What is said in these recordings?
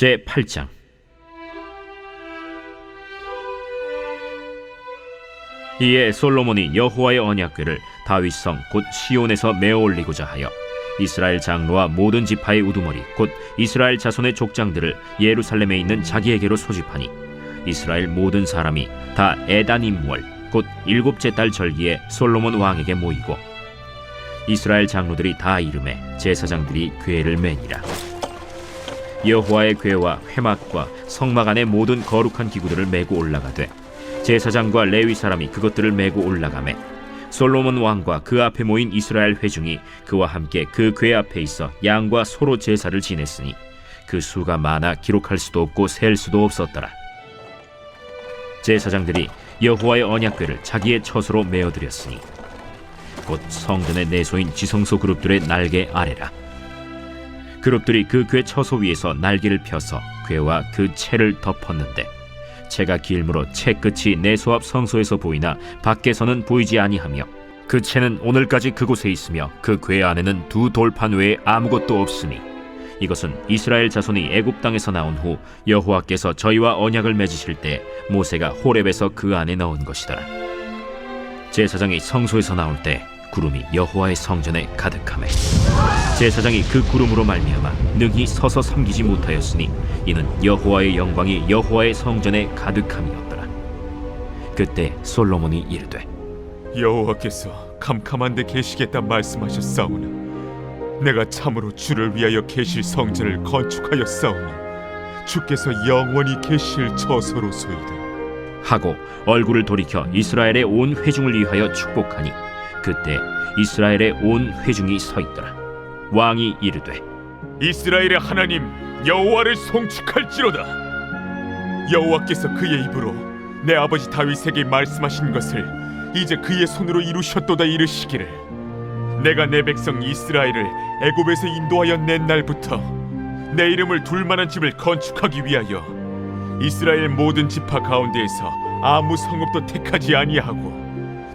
제 8장. 이에 솔로몬이 여호와의 언약궤를 다윗성 곧 시온에서 메어 올리고자 하여 이스라엘 장로와 모든 지파의 우두머리 곧 이스라엘 자손의 족장들을 예루살렘에 있는 자기에게로 소집하니 이스라엘 모든 사람이 다 에다님월 곧 일곱째 달 절기에 솔로몬 왕에게 모이고 이스라엘 장로들이 다 이름에 제사장들이 궤를 매니라 여호와의 궤와 회막과 성막 안의 모든 거룩한 기구들을 메고 올라가되 제사장과 레위 사람이 그것들을 메고 올라가매 솔로몬 왕과 그 앞에 모인 이스라엘 회중이 그와 함께 그 궤 앞에 있어 양과 소로 제사를 지냈으니 그 수가 많아 기록할 수도 없고 셀 수도 없었더라. 제사장들이 여호와의 언약궤를 자기의 처소로 메어드렸으니 곧 성전의 내소인 지성소 그룹들의 날개 아래라 그룹들이 그 궤 처소 위에서 날개를 펴서 궤와 그 채를 덮었는데 채가 길므로 채 끝이 내소 앞 성소에서 보이나 밖에서는 보이지 아니하며 그 채는 오늘까지 그곳에 있으며 그 궤 안에는 두 돌판 외에 아무것도 없으니 이것은 이스라엘 자손이 애굽 땅에서 나온 후 여호와께서 저희와 언약을 맺으실 때 모세가 호렙에서 그 안에 넣은 것이더라. 제사장이 성소에서 나올 때 구름이 여호와의 성전에 가득하매 제사장이 그 구름으로 말미암아 능히 서서 섬기지 못하였으니 이는 여호와의 영광이 여호와의 성전에 가득함이었더라. 그때 솔로몬이 이르되 여호와께서 캄캄한데 계시겠다 말씀하셨사오나 내가 참으로 주를 위하여 계실 성전을 건축하였사오니 주께서 영원히 계실 처소로소이다 하고 얼굴을 돌이켜 이스라엘의 온 회중을 위하여 축복하니 그때 이스라엘의 온 회중이 서 있더라. 왕이 이르되 이스라엘의 하나님 여호와를 송축할지로다. 여호와께서 그의 입으로 내 아버지 다윗에게 말씀하신 것을 이제 그의 손으로 이루셨도다 이르시기를 내가 내 백성 이스라엘을 애굽에서 인도하여 낸 날부터 내 이름을 둘 만한 집을 건축하기 위하여 이스라엘 모든 지파 가운데에서 아무 성읍도 택하지 아니하고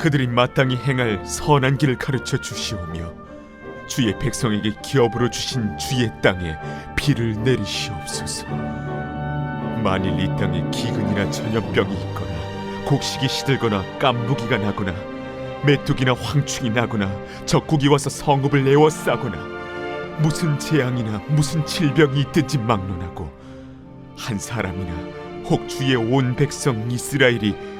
그들이 마땅히 행할 선한 길을 가르쳐 주시오며 주의 백성에게 기업으로 주신 주의 땅에 비를 내리시옵소서. 만일 이 땅에 기근이나 전염병이 있거나 곡식이 시들거나 깐부기가 나거나 메뚜기나 황충이 나거나 적국이 와서 성읍을 에워싸거나 무슨 재앙이나 무슨 질병이 있든지 막론하고 한 사람이나 혹 주의 온 백성 이스라엘이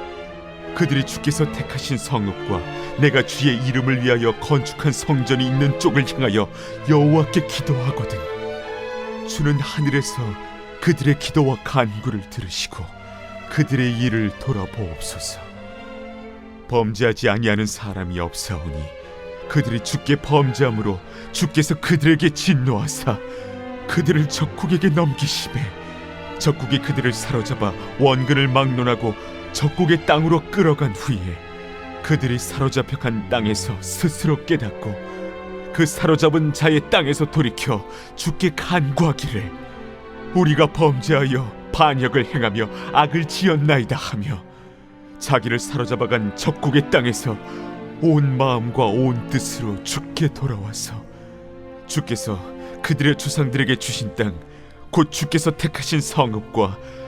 그들이 주께서 택하신 성읍과 내가 주의 이름을 위하여 건축한 성전이 있는 쪽을 향하여 여호와께 기도하거든. 주는 하늘에서 그들의 기도와 간구를 들으시고 그들의 일을 돌아보옵소서. 범죄하지 아니하는 사람이 없사오니 그들이 주께 범죄함으로 주께서 그들에게 진노하사 그들을 적국에게 넘기시매 적국이 그들을 사로잡아 원근을 막론하고 적국의 땅으로 끌어간 후에 그들이 사로잡혀 간 땅에서 스스로 깨닫고 그 사로잡은 자의 땅에서 돌이켜 주께 간구하기를 우리가 범죄하여 반역을 행하며 악을 지었나이다 하며 자기를 사로잡아간 적국의 땅에서 온 마음과 온 뜻으로 주께 돌아와서 주께서 그들의 조상들에게 주신 땅 곧 주께서 택하신 성읍과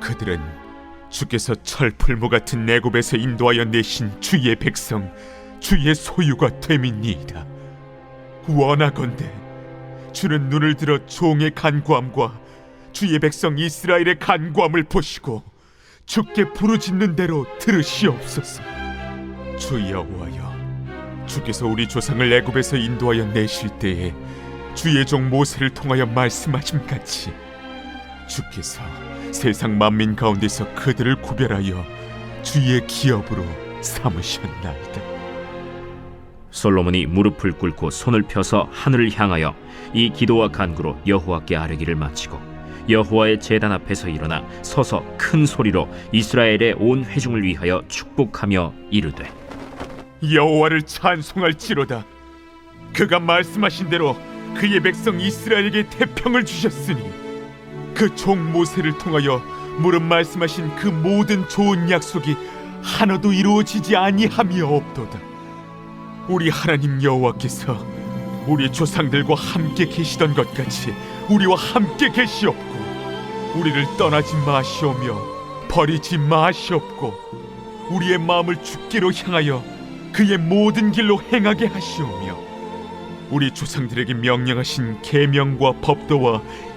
그들은 주께서 철풀무 같은 내굽에서 인도하여 내신 주의 백성 주의 소유가 됨이니이다. 원하건대 주는 눈을 들어 종의 간구함과 주의 백성 이스라엘의 간구함을 보시고 주께 부르짖는 대로 들으시옵소서. 주 여호와여 주께서 우리 조상을 애굽에서 인도하여 내실 때에 주의 종 모세를 통하여 말씀하신 같이 주께서 세상 만민 가운데서 그들을 구별하여 주의 기업으로 삼으셨나이다. 솔로몬이 무릎을 꿇고 손을 펴서 하늘을 향하여 이 기도와 간구로 여호와께 아뢰기를 마치고 여호와의 제단 앞에서 일어나 서서 큰 소리로 이스라엘의 온 회중을 위하여 축복하며 이르되 여호와를 찬송할지로다. 그가 말씀하신 대로 그의 백성 이스라엘에게 태평을 주셨으니 그 종 모세를 통하여 무릇 말씀하신 그 모든 좋은 약속이 하나도 이루어지지 아니함이 없도다. 우리 하나님 여호와께서 우리 조상들과 함께 계시던 것 같이 우리와 함께 계시옵고 우리를 떠나지 마시오며 버리지 마시옵고 우리의 마음을 주께로 향하여 그의 모든 길로 행하게 하시오며 우리 조상들에게 명령하신 계명과 법도와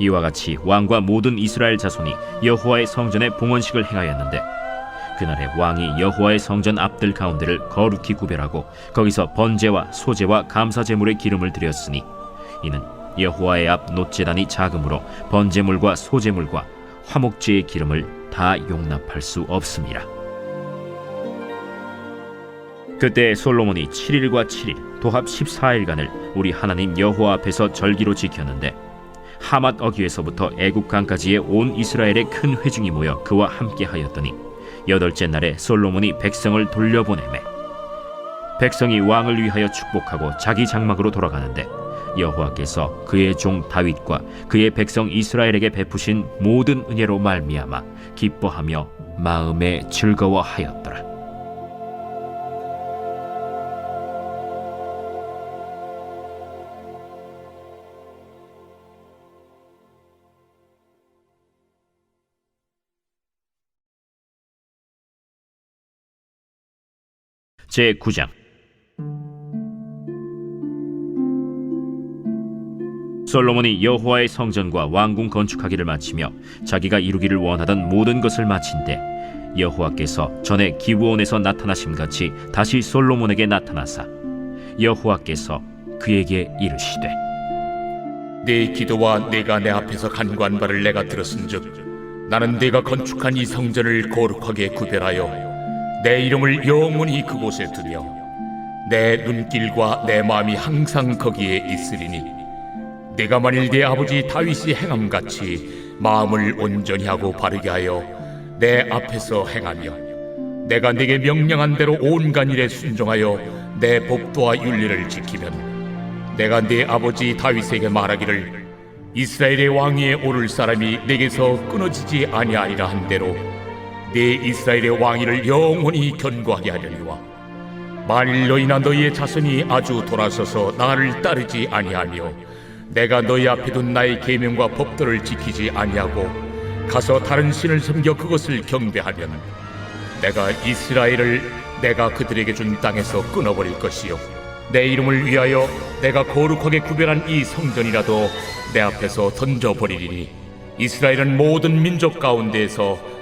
이와 같이 왕과 모든 이스라엘 자손이 여호와의 성전에 봉헌식을 행하였는데 그날에 왕이 여호와의 성전 앞들 가운데를 거룩히 구별하고 거기서 번제와 소제와 감사 제물의 기름을 드렸으니 이는 여호와의 앞 노제단이 작음으로 번제물과 소제물과 화목제의 기름을 다 용납할 수 없습니다. 그때 솔로몬이 7일과 7일 도합 14일간을 우리 하나님 여호와 앞에서 절기로 지켰는데 하맛 어귀에서부터 애국 강까지의 온 이스라엘의 큰 회중이 모여 그와 함께 하였더니 여덟째 날에 솔로몬이 백성을 돌려보내매 백성이 왕을 위하여 축복하고 자기 장막으로 돌아가는데 여호와께서 그의 종 다윗과 그의 백성 이스라엘에게 베푸신 모든 은혜로 말미암아 기뻐하며 마음에 즐거워하였더라. 제 9장. 솔로몬이 여호와의 성전과 왕궁 건축하기를 마치며 자기가 이루기를 원하던 모든 것을 마친데 여호와께서 전에 기브온에서 나타나심 같이 다시 솔로몬에게 나타나사 여호와께서 그에게 이르시되 네 기도와 내가 내 앞에서 간구한 바를 내가 들었은즉 나는 네가 건축한 이 성전을 거룩하게 구별하여 내 이름을 영원히 그곳에 두며 내 눈길과 내 마음이 항상 거기에 있으리니 내가 만일 내 아버지 다윗이 행함같이 마음을 온전히 하고 바르게 하여 내 앞에서 행하며 내가 네게 명령한 대로 온갖 일에 순종하여 내 법도와 윤리를 지키면 내가 네 아버지 다윗에게 말하기를 이스라엘의 왕위에 오를 사람이 내게서 끊어지지 아니하리라 한 대로 네 이스라엘의 왕위를 영원히 견고하게 하려니와 만일 너희나 너희의 자손이 아주 돌아서서 나를 따르지 아니하며 내가 너희 앞에 둔 나의 계명과 법도를 지키지 아니하고 가서 다른 신을 섬겨 그것을 경배하면 내가 이스라엘을 내가 그들에게 준 땅에서 끊어버릴 것이요. 내 이름을 위하여 내가 거룩하게 구별한 이 성전이라도 내 앞에서 던져버리리니 이스라엘은 모든 민족 가운데에서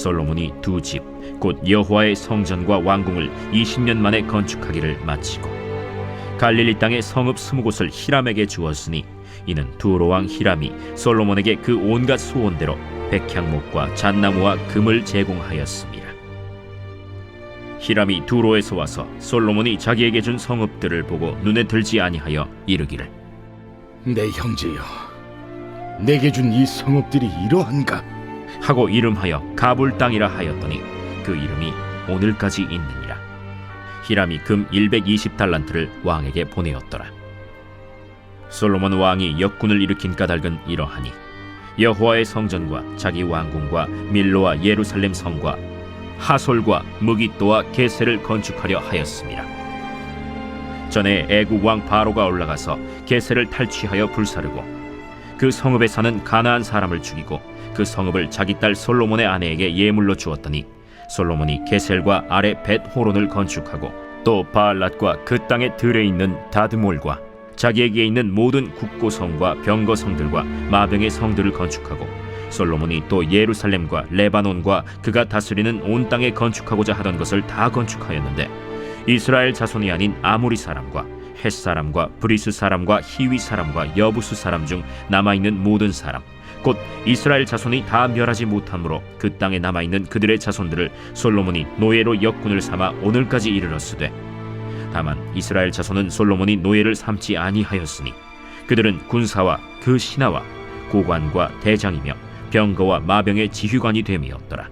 솔로몬이 두 집, 곧 여호와의 성전과 왕궁을 20년 만에 건축하기를 마치고 갈릴리 땅의 성읍 스무 곳을 히람에게 주었으니 이는 두로 왕 히람이 솔로몬에게 그 온갖 소원대로 백향목과 잣나무와 금을 제공하였습니다. 히람이 두로에서 와서 솔로몬이 자기에게 준 성읍들을 보고 눈에 들지 아니하여 이르기를 내 형제여, 내게 준 이 성읍들이 이러한가? 하고 이름하여 가불 땅이라 하였더니 그 이름이 오늘까지 있느니라. 히람이 금 120달란트를 왕에게 보내었더라. 솔로몬 왕이 역군을 일으킨 까닭은 이러하니 여호와의 성전과 자기 왕궁과 밀로와 예루살렘 성과 하솔과 무기또와 게세를 건축하려 하였습니다. 전에 애국 왕 바로가 올라가서 게세를 탈취하여 불사르고 그 성읍에 사는 가나안 사람을 죽이고 그 성읍을 자기 딸 솔로몬의 아내에게 예물로 주었더니 솔로몬이 게셀과 아래 벳 호론을 건축하고 또 바알랏과 그 땅에 들에 있는 다드몰과 자기에게 있는 모든 국고성과 병거성들과 마병의 성들을 건축하고 솔로몬이 또 예루살렘과 레바논과 그가 다스리는 온 땅에 건축하고자 하던 것을 다 건축하였는데 이스라엘 자손이 아닌 아모리 사람과 헷 사람과 브리스 사람과 히위 사람과 여부스 사람 중 남아 있는 모든 사람 곧 이스라엘 자손이 다 멸하지 못함으로 그 땅에 남아 있는 그들의 자손들을 솔로몬이 노예로 역군을 삼아 오늘까지 이르렀으되 다만 이스라엘 자손은 솔로몬이 노예를 삼지 아니하였으니 그들은 군사와 그 신하와 고관과 대장이며 병거와 마병의 지휘관이 됨이었더라.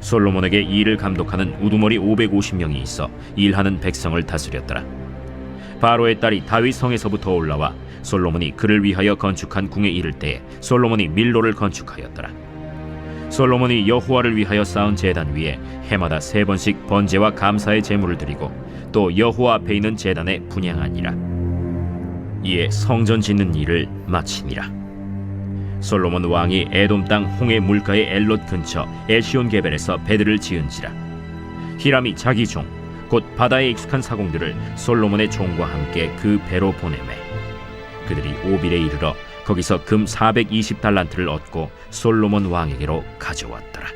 솔로몬에게 이 일을 감독하는 우두머리 550명이 있어 일하는 백성을 다스렸더라. 바로의 딸이 다윗 성에서부터 올라와 솔로몬이 그를 위하여 건축한 궁에 이를 때에 솔로몬이 밀로를 건축하였더라. 솔로몬이 여호와를 위하여 쌓은 제단 위에 해마다 세 번씩 번제와 감사의 제물을 드리고 또 여호와 앞에 있는 제단에 분향하니라. 이에 성전 짓는 일을 마치니라. 솔로몬 왕이 에돔 땅 홍해 물가의 엘롯 근처 에시온 게벨에서 배들을 지은지라. 히람이 자기 종, 곧 바다에 익숙한 사공들을 솔로몬의 종과 함께 그 배로 보내매 그들이 오빌에 이르러 거기서 금 420달란트를 얻고 솔로몬 왕에게로 가져왔더라.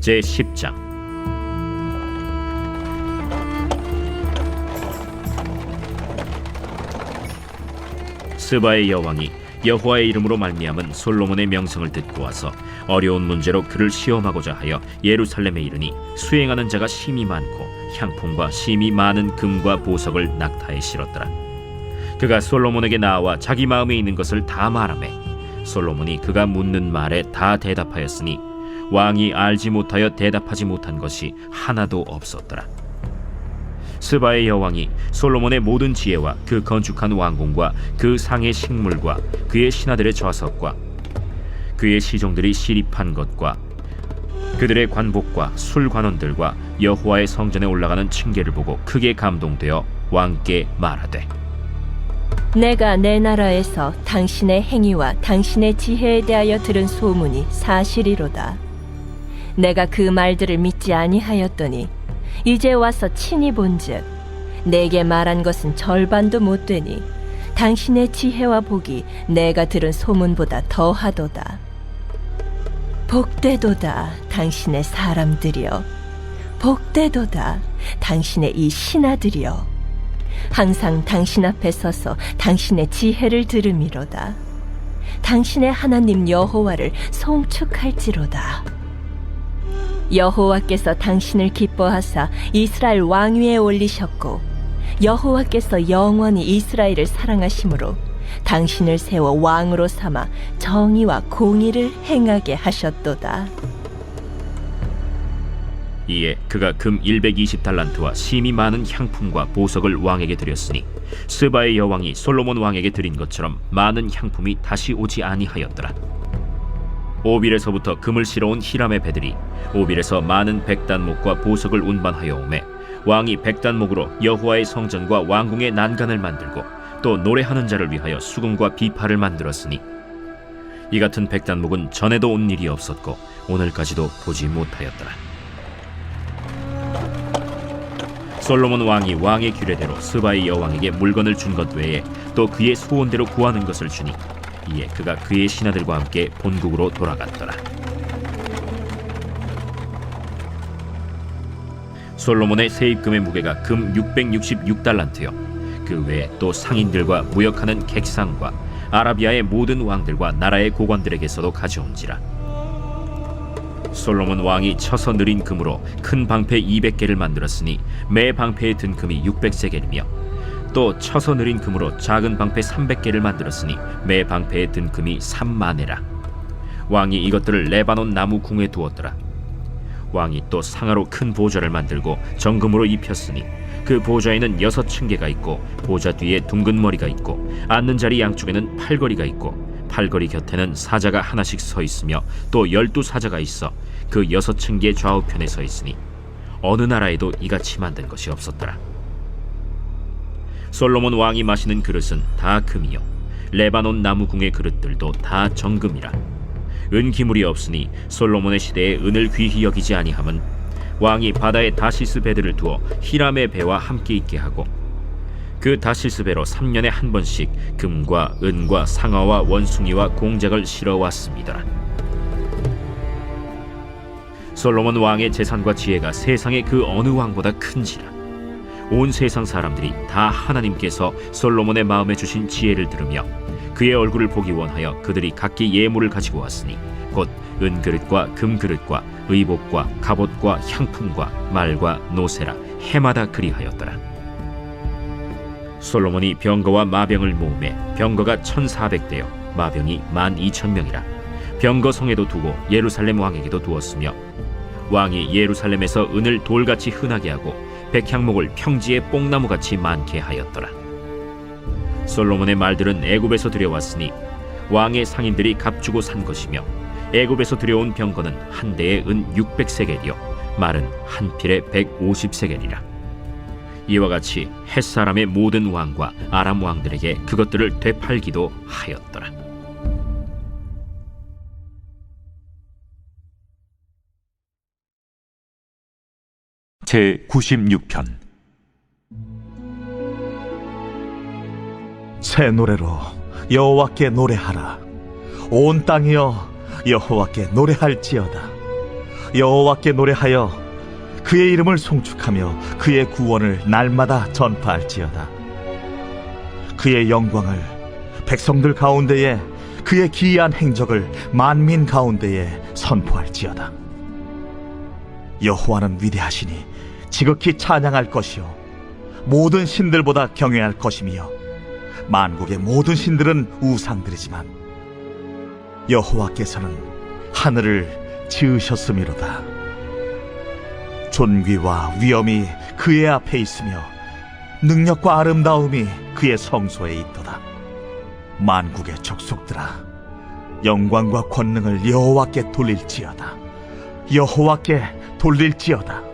제 10장 스바의 여왕이 여호와의 이름으로 말미암은 솔로몬의 명성을 듣고 와서 어려운 문제로 그를 시험하고자 하여 예루살렘에 이르니 수행하는 자가 심이 많고 향품과 심이 많은 금과 보석을 낙타에 실었더라. 그가 솔로몬에게 나와 자기 마음에 있는 것을 다 말하매 솔로몬이 그가 묻는 말에 다 대답하였으니 왕이 알지 못하여 대답하지 못한 것이 하나도 없었더라. 스바의 여왕이 솔로몬의 모든 지혜와 그 건축한 왕궁과 그 상의 식물과 그의 신하들의 좌석과 그의 시종들이 시립한 것과 그들의 관복과 술관원들과 여호와의 성전에 올라가는 층계를 보고 크게 감동되어 왕께 말하되 내가 내 나라에서 당신의 행위와 당신의 지혜에 대하여 들은 소문이 사실이로다. 내가 그 말들을 믿지 아니하였더니 이제 와서 친히 본즉 내게 말한 것은 절반도 못 되니 당신의 지혜와 복이 내가 들은 소문보다 더하도다. 복되도다 당신의 사람들이여 복되도다 당신의 이 신하들이여 항상 당신 앞에 서서 당신의 지혜를 들음이로다. 당신의 하나님 여호와를 송축할지로다. 여호와께서 당신을 기뻐하사 이스라엘 왕위에 올리셨고 여호와께서 영원히 이스라엘을 사랑하심으로 당신을 세워 왕으로 삼아 정의와 공의를 행하게 하셨도다. 이에 그가 금 120달란트와 심이 많은 향품과 보석을 왕에게 드렸으니 스바의 여왕이 솔로몬 왕에게 드린 것처럼 많은 향품이 다시 오지 아니하였더라. 오빌에서부터 금을 실어온 히람의 배들이 오빌에서 많은 백단목과 보석을 운반하여 오매 왕이 백단목으로 여호와의 성전과 왕궁의 난간을 만들고 또 노래하는 자를 위하여 수금과 비파를 만들었으니 이 같은 백단목은 전에도 온 일이 없었고 오늘까지도 보지 못하였더라. 솔로몬 왕이 왕의 규례대로 스바의 여왕에게 물건을 준 것 외에 또 그의 소원대로 구하는 것을 주니 이에 그가 그의 신하들과 함께 본국으로 돌아갔더라. 솔로몬의 세입금의 무게가 금 666달란트요. 그 외에 또 상인들과 무역하는 객상과 아라비아의 모든 왕들과 나라의 고관들에게서도 가져온지라. 솔로몬 왕이 쳐서 느린 금으로 큰 방패 200개를 만들었으니 매 방패에 든 금이 600세겔이며 또 쳐서 느린 금으로 작은 방패 300개를 만들었으니 매 방패에 든 금이 3만에라. 왕이 이것들을 레바논 나무 궁에 두었더라. 왕이 또 상하로 큰 보좌를 만들고 정금으로 입혔으니 그 보좌에는 여섯 층계가 있고 보좌 뒤에 둥근 머리가 있고 앉는 자리 양쪽에는 팔걸이가 있고 팔걸이 곁에는 사자가 하나씩 서 있으며 또 열두 사자가 있어 그 여섯 층계 좌우편에 서 있으니 어느 나라에도 이같이 만든 것이 없었더라. 솔로몬 왕이 마시는 그릇은 다 금이요. 레바논 나무 궁의 그릇들도 다 정금이라. 은 기물이 없으니 솔로몬의 시대에 은을 귀히 여기지 아니함은 왕이 바다에 다시스 배들을 두어 히람의 배와 함께 있게 하고 그 다시스 배로 3년에 한 번씩 금과 은과 상아와 원숭이와 공작을 실어 왔습니다. 솔로몬 왕의 재산과 지혜가 세상의 그 어느 왕보다 큰지라 온 세상 사람들이 다 하나님께서 솔로몬의 마음에 주신 지혜를 들으며 그의 얼굴을 보기 원하여 그들이 각기 예물을 가지고 왔으니 곧 은그릇과 금그릇과 의복과 갑옷과 향품과 말과 노세라 해마다 그리하였더라. 솔로몬이 병거와 마병을 모음에 병거가 천사백 대요 마병이 만 이천 명이라. 병거 성에도 두고 예루살렘 왕에게도 두었으며 왕이 예루살렘에서 은을 돌같이 흔하게 하고 백향목을 평지에 뽕나무같이 많게 하였더라. 솔로몬의 말들은 애굽에서 들여왔으니 왕의 상인들이 값주고 산 것이며 애굽에서 들여온 병거는 한 대에 은 600세겔이요 말은 한 필에 150세겔이라. 이와 같이 햇사람의 모든 왕과 아람 왕들에게 그것들을 되팔기도 하였더라 제 96편. 새 노래로 여호와께 노래하라. 온 땅이여 여호와께 노래할지어다. 여호와께 노래하여 그의 이름을 송축하며 그의 구원을 날마다 전파할지어다. 그의 영광을 백성들 가운데에 그의 기이한 행적을 만민 가운데에 선포할지어다. 여호와는 위대하시니 지극히 찬양할 것이요 모든 신들보다 경외할 것이며 만국의 모든 신들은 우상들이지만 여호와께서는 하늘을 지으셨음이로다. 존귀와 위엄이 그의 앞에 있으며 능력과 아름다움이 그의 성소에 있도다. 만국의 족속들아, 영광과 권능을 여호와께 돌릴지어다. 여호와께 돌릴지어다.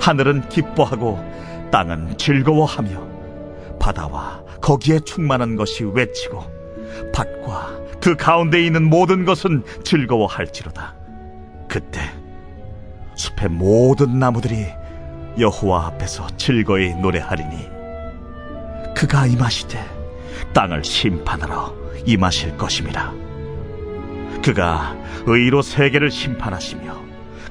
하늘은 기뻐하고 땅은 즐거워하며 바다와 거기에 충만한 것이 외치고 밭과 그 가운데 있는 모든 것은 즐거워할지로다. 그때 숲의 모든 나무들이 여호와 앞에서 즐거이 노래하리니 그가 임하시되 땅을 심판하러 임하실 것임이라. 그가 의로 세계를 심판하시며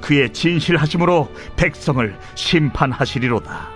그의 진실하심으로 백성을 심판하시리로다.